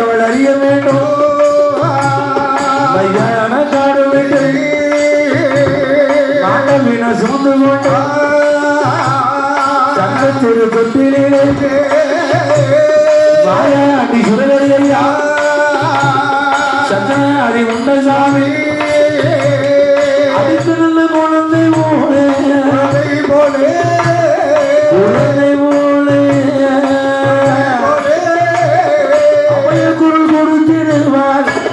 அவள் அறிய வேண்டும். மையான காடு வீட்டில் நாடமின சூழ்ந்து கொண்டார் தங்கத்திரு தொட்டிலே மாயாண்டி சுரகரியா சத்தன சாமி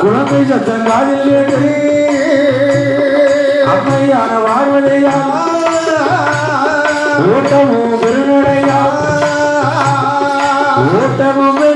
குழந்தை சத்தம் காதில் கேட்குது அம்மையான வாழ்வதையா ஓட்டமும் பெருநடையா ஓட்டமும்